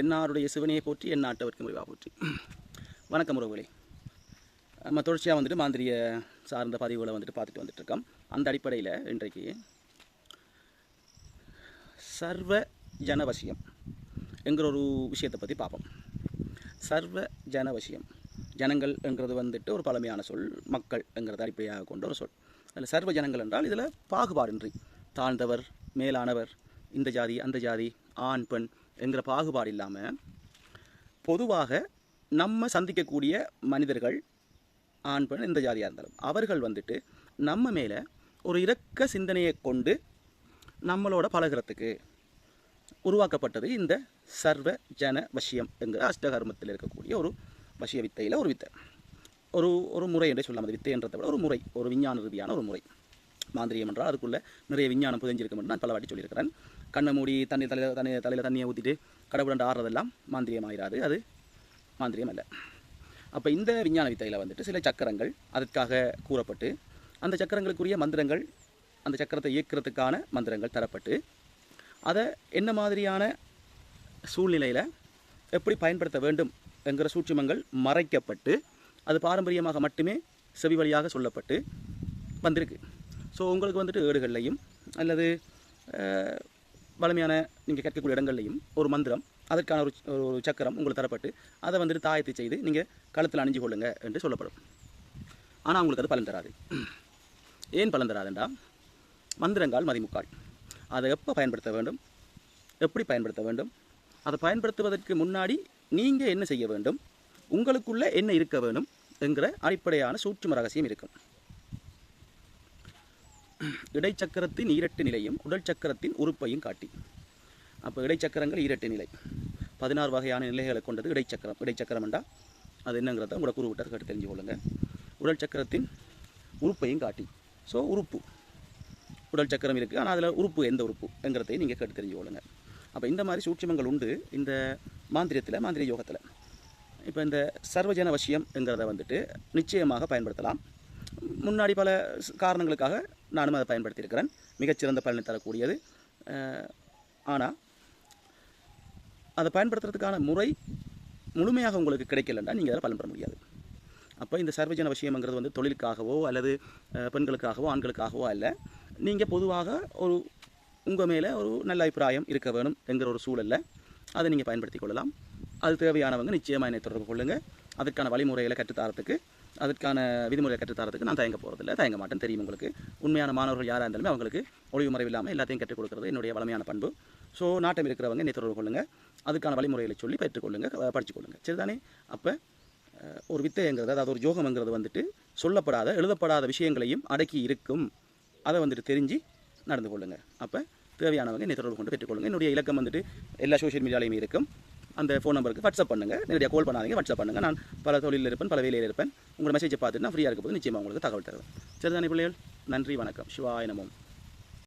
தென்னாருடைய சிவனையை போற்றி என் நாட்டவர்க்கு முடிவாக போற்றி. வணக்கம் உறவுகளே. நம்ம தொடர்ச்சியாக வந்துட்டு மாந்திரிய சார்ந்த பதிவுகளை வந்துட்டு பார்த்துட்டு வந்துட்டுருக்கோம். அந்த அடிப்படையில் இன்றைக்கு சர்வ ஜனவசியம் என்கிற ஒரு விஷயத்தை பற்றி பார்ப்போம். சர்வ ஜனவசியம். ஜனங்கள் என்கிறது வந்துட்டு ஒரு பழமையான சொல். மக்கள் என்கிறது அடிப்படையாக கொண்ட ஒரு சொல். அதில் சர்வ ஜனங்கள் என்றால் இதில் பாகுபாடின்றி தாழ்ந்தவர் மேலானவர் இந்த ஜாதி அந்த ஜாதி ஆண் பெண் என்கிற பாகுபாடு இல்லாமல் பொதுவாக நம்ம சந்திக்கக்கூடிய மனிதர்கள் ஆண் பெண் எந்த ஜாதியாக இருந்தாலும் அவர்கள் வந்துட்டு நம்ம மேலே ஒரு இரக்க சிந்தனையை கொண்டு நம்மளோட பழகிறதுக்கு உருவாக்கப்பட்டது இந்த சர்வ ஜன வசியம் என்கிற அஷ்டகர்மத்தில் இருக்கக்கூடிய ஒரு வசிய வித்தையில் ஒரு வித்தை. ஒரு ஒரு முறை என்று சொல்லலாம். அது வித்தைன்றதை விட ஒரு முறை ஒரு விஞ்ஞான ரீதியான ஒரு முறை. மாந்திரியம் என்றால் அதுக்குள்ளே நிறைய விஞ்ஞானம் புதிஞ்சிருக்கும் என்று நான் பல வாட்டி சொல்லியிருக்கிறேன். கண்ணை மூடி தண்ணி தலையில் தண்ணி தலையில் தண்ணியை ஊற்றிட்டு கடவுளண்டு ஆடுறதெல்லாம் மாந்திரியம் ஆயிராது அது மாந்திரியம் அல்ல அப்போ இந்த விஞ்ஞான வித்தையில் வந்துட்டு சில சக்கரங்கள் அதற்காக கூறப்பட்டு அந்த சக்கரங்களுக்குரிய மந்திரங்கள் அந்த சக்கரத்தை இயக்கிறதுக்கான மந்திரங்கள் தரப்பட்டு அதை என்ன மாதிரியான சூழ்நிலையில் எப்படி பயன்படுத்த வேண்டும் என்கிற சூட்சுமங்கள் மறைக்கப்பட்டு அது பாரம்பரியமாக மட்டுமே செவி வழியாக சொல்லப்பட்டு வந்திருக்கு. ஸோ உங்களுக்கு வந்துட்டு ஏடுகள்லையும் அல்லது அஹ், வலிமையான நீங்கள் கேட்கக்கூடிய இடங்கள்லையும் ஒரு மந்திரம் அதற்கான ஒரு ஒரு சக்கரம் உங்களுக்கு தரப்பட்டு அதை வந்துட்டு தாயத்தை செய்து நீங்கள் கழுத்தில் அணிஞ்சு கொள்ளுங்க என்று சொல்லப்படும். ஆனால் உங்களுக்கு அது பலன் தராது. ஏன் பலன் தராதுண்டா? மந்திரங்கால் மதிமுக்கால். அதை எப்போ பயன்படுத்த வேண்டும்? எப்படி பயன்படுத்த வேண்டும்? அதை பயன்படுத்துவதற்கு முன்னாடி நீங்கள் என்ன செய்ய வேண்டும்? உங்களுக்குள்ளே என்ன இருக்க வேண்டும்? என்கிற அடிப்படையான சூற்றும ரகசியம் இருக்கும். இடைச்சக்கரத்தின் ஈரட்டு நிலையும் உடல் சக்கரத்தின் உறுப்பையும் காட்டி. அப்போ இடைச்சக்கரங்கள் ஈரட்டு நிலை. பதினாறு வகையான நிலைகளை கொண்டது இடைச்சக்கரம் இடைச்சக்கரம் என்றால் அது என்னங்கிறத உங்களோட குருவிட்டர் கேட்டு தெரிஞ்சு கொள்ளுங்கள் உடல் சக்கரத்தின் உறுப்பையும் காட்டி. ஸோ உறுப்பு. உடல் சக்கரம் இருக்குது ஆனால் அதில் உறுப்பு எந்த உறுப்பு என்கிறதையும் நீங்கள் கேட்டு தெரிஞ்சு கொள்ளுங்கள் அப்போ இந்த மாதிரி சூட்சுமங்கள் உண்டு இந்த மாந்திரியத்தில் மாந்திரிய யோகத்தில். இப்போ இந்த சர்வஜன வசியம் என்கிறத வந்துட்டு நிச்சயமாக பயன்படுத்தலாம். முன்னாடி பல ஸ்- காரணங்களுக்காக நானும் அதை பயன்படுத்தியிருக்கிறேன். மிகச்சிறந்த பலனை தரக்கூடியது. ஆனால் அதை பயன்படுத்துறதுக்கான முறை முழுமையாக உங்களுக்கு கிடைக்கலன்னா நீங்கள் அதை பலன் பெற முடியாது. அப்போ இந்த சர்வஜன விஷயம்ங்கிறது வந்து தொழிலுக்காகவோ அல்லது பெண்களுக்காகவோ ஆண்களுக்காகவோ அல்ல. நீங்கள் பொதுவாக ஒரு உங்கள் மேலே ஒரு நல்ல அபிப்பிராயம் இருக்க வேணும் என்கிற ஒரு சூழலில் அதை நீங்கள் பயன்படுத்தி கொள்ளலாம். அது தேவையானவங்க நிச்சயமாக என்னை தொடர்பு கொள்ளுங்கள் அதற்கான வழிமுறைகளை கற்றுத்தாரத்துக்கு அதற்கான விதிமுறை கற்றுத்தரத்துக்கு நான் தயங்க போகிறதில்ல தயங்க மாட்டேன். தெரியும் உங்களுக்கு. உண்மையான மாணவர்கள் யாராக இருந்தாலுமே அவங்களுக்கு ஒளிவு மறைவு இல்லாமல் எல்லாத்தையும் கற்றுக் கொடுக்குறது என்னுடைய வளமையான பண்பு. ஸோ நாட்டம் இருக்கிறவங்க என்னை தொடர்பு கொள்ளுங்கள் அதுக்கான வழிமுறைகளை சொல்லி பெற்றுக்கொள்ளுங்கள் படிச்சுக்கொள்ளுங்கள் சரிதானே? அப்போ ஒரு வித்தைங்கிறது அதாவது ஒரு யோகம்ங்கிறது வந்துட்டு சொல்லப்படாத எழுதப்படாத விஷயங்களையும் அடக்கி இருக்கும். அதை வந்துட்டு தெரிஞ்சு நடந்து கொள்ளுங்கள் அப்போ தேவையானவங்க என்னை தொடர்பு கொண்டு பெற்றுக்கொள்ளுங்க என்னுடைய இலக்கம் வந்துட்டு எல்லா சோஷியல் மீடியாலையும் இருக்கும். அந்த ஃபோன் நம்பருக்கு வாட்ஸ்அப் பண்ணுங்கள் நேரடியாக கால் பண்ணாதீங்க. வாட்ஸ்அப் பண்ணுங்கள் நான் பல தொழிலில் இருப்பேன் பல வேலையில் இருப்பேன். உங்களோட மெசேஜை பார்த்துட்டு நான் ஃப்ரீயாக இருக்க போது நிச்சயமாக உங்களுக்கு தகவல் தருவேன். சரிதானே பிள்ளைகள்? நன்றி வணக்கம். சிவாய நமம்